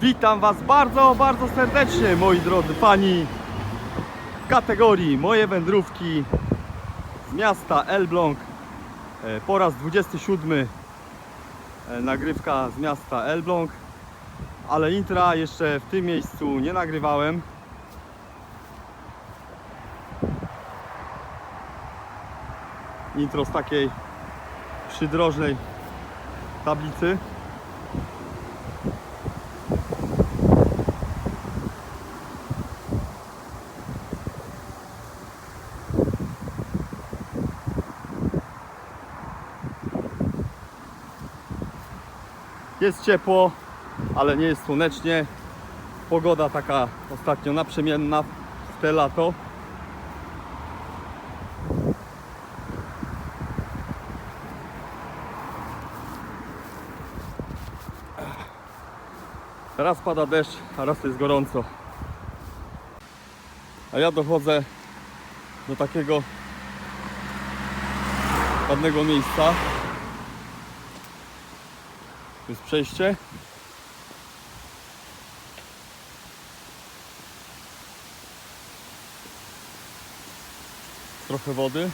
Witam Was bardzo, bardzo serdecznie, moi drodzy fani w kategorii Moje wędrówki z miasta Elbląg. E, Po raz 27 e, nagrywka z miasta Elbląg, ale intra jeszcze w tym miejscu nie nagrywałem. Intro z takiej przydrożnej tablicy. Jest ciepło, ale nie jest słonecznie. Pogoda taka ostatnio naprzemienna w te lato. Raz pada deszcz, a raz jest gorąco. A ja dochodzę do takiego ładnego miejsca. Jest przejście. Trochę wody.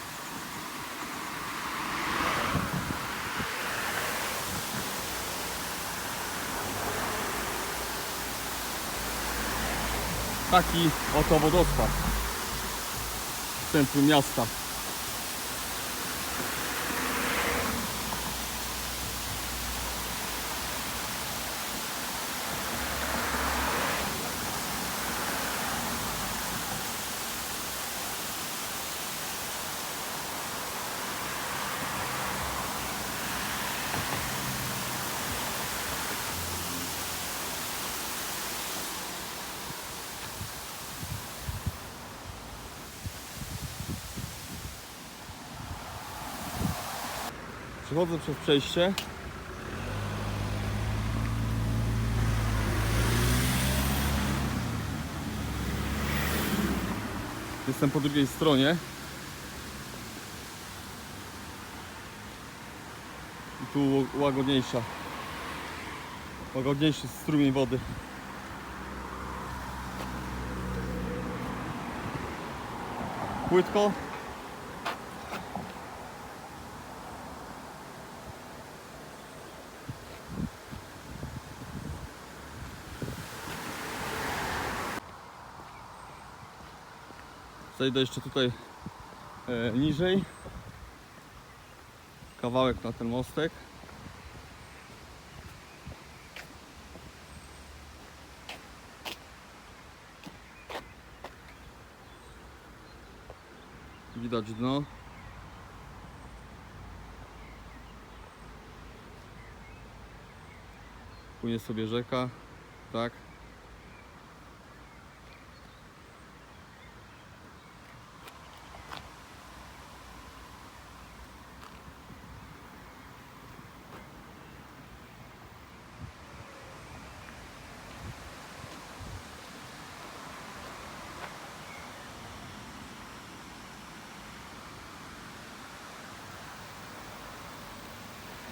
Taki oto wodospad w centrum miasta. Przechodzę przez przejście. Jestem po drugiej stronie. I tu łagodniejsza. Łagodniejszy strumień wody. Płytko. Zejdę jeszcze tutaj e, niżej. Kawałek na ten mostek. Widać dno. Płynie sobie rzeka, tak.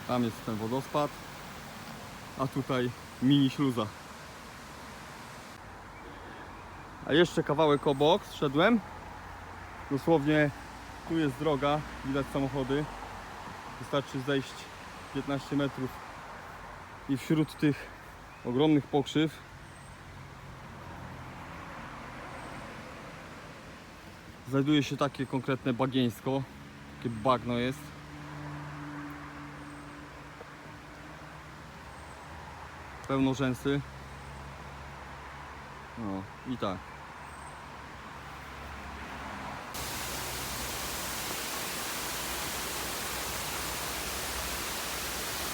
Tam jest ten wodospad, a tutaj mini śluza. A jeszcze kawałek obok zszedłem. Dosłownie tu jest droga, widać samochody. Wystarczy zejść 15 metrów i wśród tych ogromnych pokrzyw znajduje się takie konkretne bagieńsko. Takie bagno jest. Pełno rzęsy. No i tak.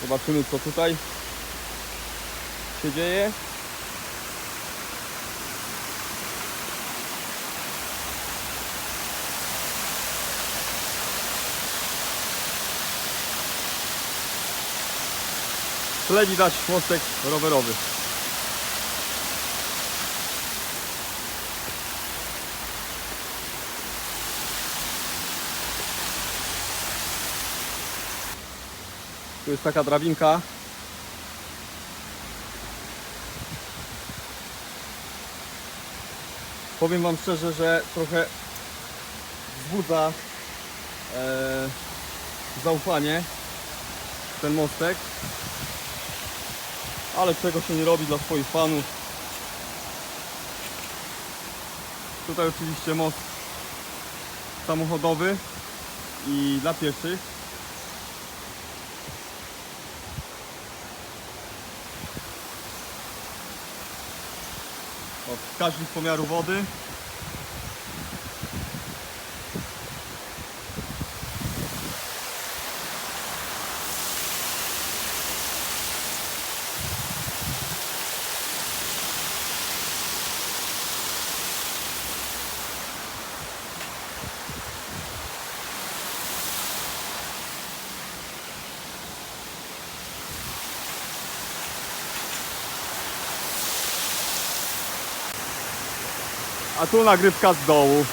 Zobaczymy co tutaj się dzieje. W tle widać mostek rowerowy. Tu jest taka drabinka. powiem Wam szczerze, że trochę wzbudza e, zaufanie ten mostek. Ale czego się nie robi dla swoich fanów. Tutaj oczywiście most samochodowy i dla pieszych. O, wskaźnik pomiaru wody. A tu nagrywka z dołu.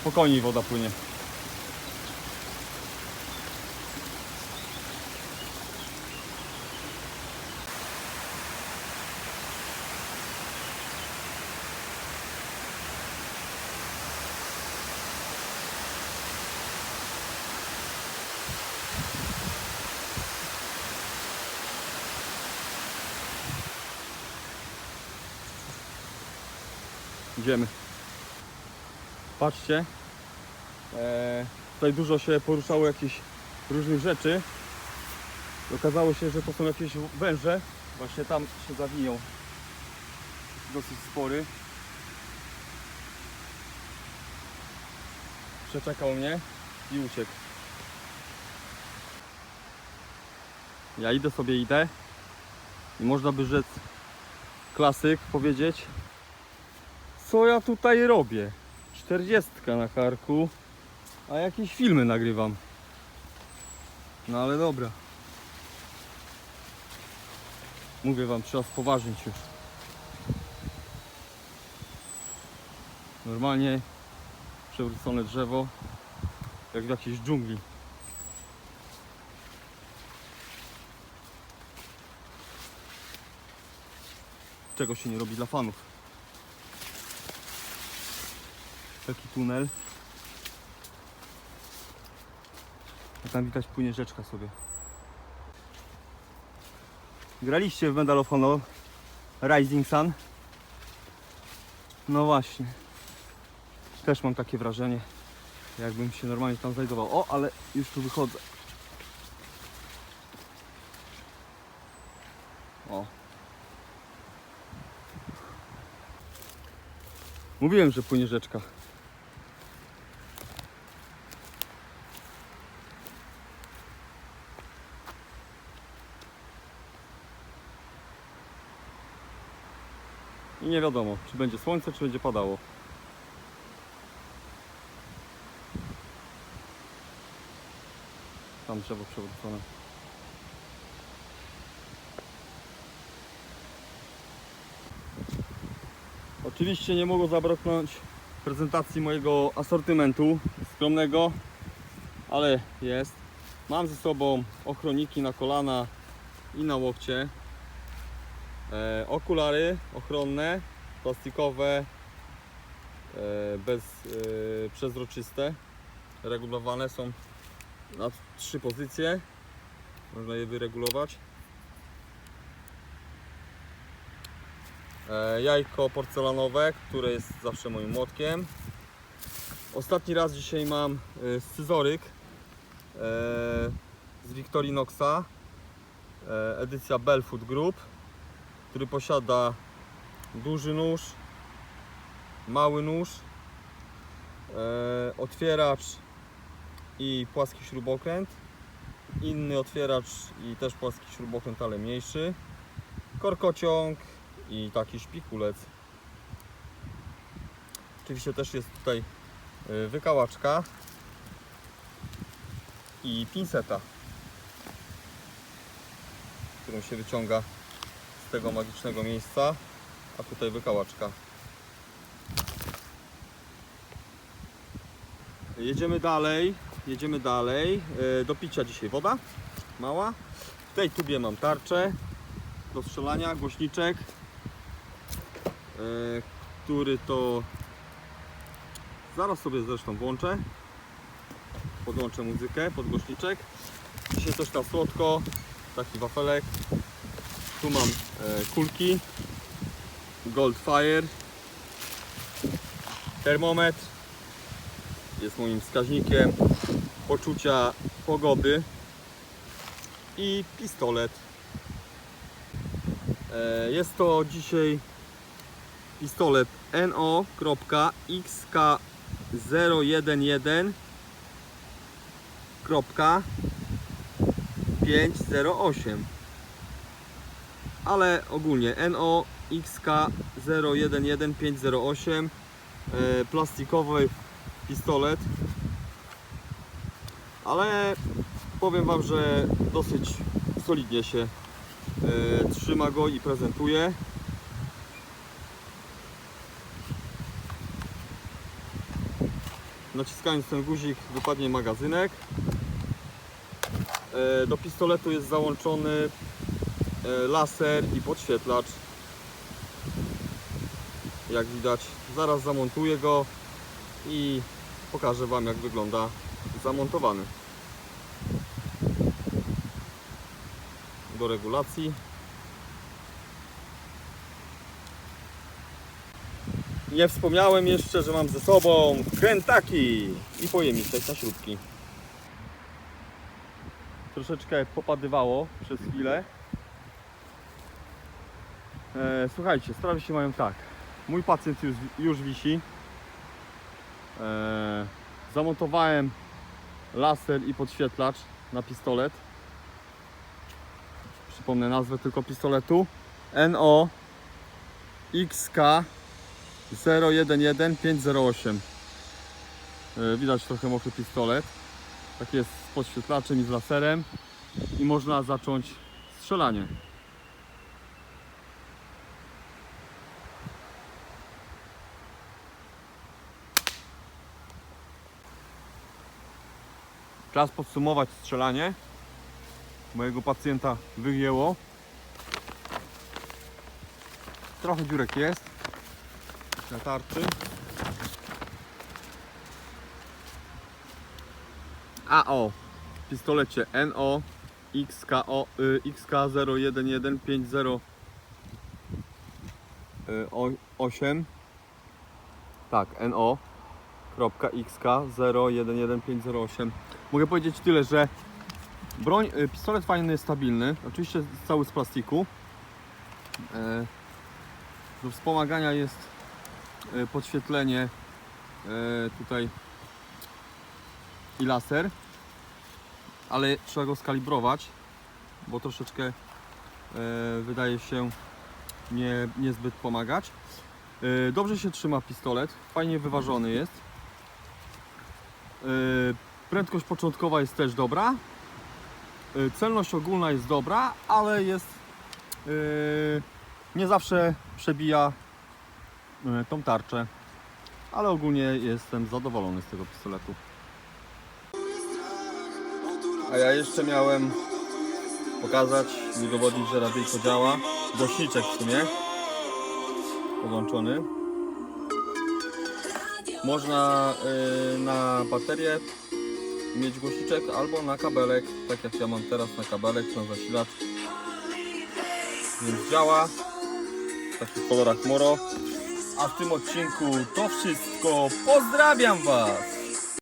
Spokojniej woda płynie. Idziemy. Patrzcie. E, tutaj dużo się poruszało jakichś różnych rzeczy. Okazało się, że to są jakieś węże. Właśnie tam się zawiją. Dosyć spory. Przeczekał mnie i uciekł. Ja idę sobie, idę. I można by rzec klasyk powiedzieć. Co ja tutaj robię? 40 na karku, a jakieś filmy nagrywam. No ale dobra. Mówię wam, trzeba spoważnić już. Normalnie przewrócone drzewo, jak w jakiejś dżungli. Czego się nie robi dla fanów. Taki tunel. A tam widać płynie rzeczka sobie. Graliście w Medal of Honor Rising Sun? No właśnie. Też mam takie wrażenie, jakbym się normalnie tam znajdował. O, ale już tu wychodzę. O. Mówiłem, że płynie rzeczka. I nie wiadomo, czy będzie słońce, czy będzie padało. Tam drzewo przewrócone. Oczywiście nie mogło zabraknąć prezentacji mojego asortymentu skromnego, ale jest. Mam ze sobą ochroniki na kolana i na łokcie. E, okulary ochronne, plastikowe, e, bez e, przezroczyste, regulowane są na trzy pozycje. Można je wyregulować. Jajko porcelanowe, które jest zawsze moim młotkiem. Ostatni raz dzisiaj mam scyzoryk z Victorinoxa, edycja Belfoot Group który posiada duży nóż, mały nóż, e, otwieracz i płaski śrubokręt, inny otwieracz i też płaski śrubokręt, ale mniejszy. korkociąg i taki szpikulec. Oczywiście też jest tutaj y, wykałaczka i pinceta, którą się wyciąga tego magicznego miejsca, a tutaj wykałaczka. Jedziemy dalej, jedziemy dalej. Y, Do picia dzisiaj woda mała. W tej tubie mam tarczę do strzelania, głośniczek, e, który to zaraz sobie zresztą włączę. Podłączę muzykę pod głośniczek. Dzisiaj coś tam słodko, taki wafelek. Tu mam e, kulki, Goldfire, termometr jest moim wskaźnikiem poczucia pogody i pistolet. E, Jest to dzisiaj pistolet NO.XK011.508 ale ogólnie NOXK011508 e, plastikowy pistolet ale powiem Wam, że dosyć solidnie się e, trzyma go i prezentuje. Naciskając ten guzik wypadnie magazynek. E, Do pistoletu jest załączony laser i podświetlacz. Jak widać, zaraz zamontuję go i pokażę Wam jak wygląda zamontowany. Do regulacji. Nie wspomniałem jeszcze, że mam ze sobą krętaki i pojemniczek na śrubki. Troszeczkę popadywało przez chwilę. E, słuchajcie, sprawy się mają tak. Mój pacjent już, już wisi. E, zamontowałem laser i podświetlacz na pistolet. Przypomnę nazwę tylko pistoletu. NO XK 011508. E, Widać trochę mokry pistolet. Tak jest z podświetlaczem i z laserem. I można zacząć strzelanie. Czas podsumować strzelanie. Mojego pacjenta wygięło. Trochę dziurek jest na tarczy. A o w pistolecie NO XKO, y, XK01150 y, o- 8 tak NO .xk011508 Mogę powiedzieć tyle, że broń, y, pistolet fajny stabilny, oczywiście cały z plastiku. E, Do wspomagania jest e, podświetlenie e, tutaj i laser, ale trzeba go skalibrować, bo troszeczkę wydaje się nie, niezbyt pomagać. Dobrze się trzyma pistolet, fajnie wyważony jest. Prędkość początkowa jest też dobra. E, Celność ogólna jest dobra, ale jest e, nie zawsze przebija e, tą tarczę. Ale ogólnie jestem zadowolony z tego pistoletu. A ja jeszcze miałem pokazać i udowodnić, że radyjko działa. Głośniczek w sumie podłączony. Można y, na baterię mieć głośniczek albo na kabelek, tak jak ja mam teraz na kabelek na zasilacz. Więc działa w takich kolorach moro. A w tym odcinku to wszystko. Pozdrawiam Was!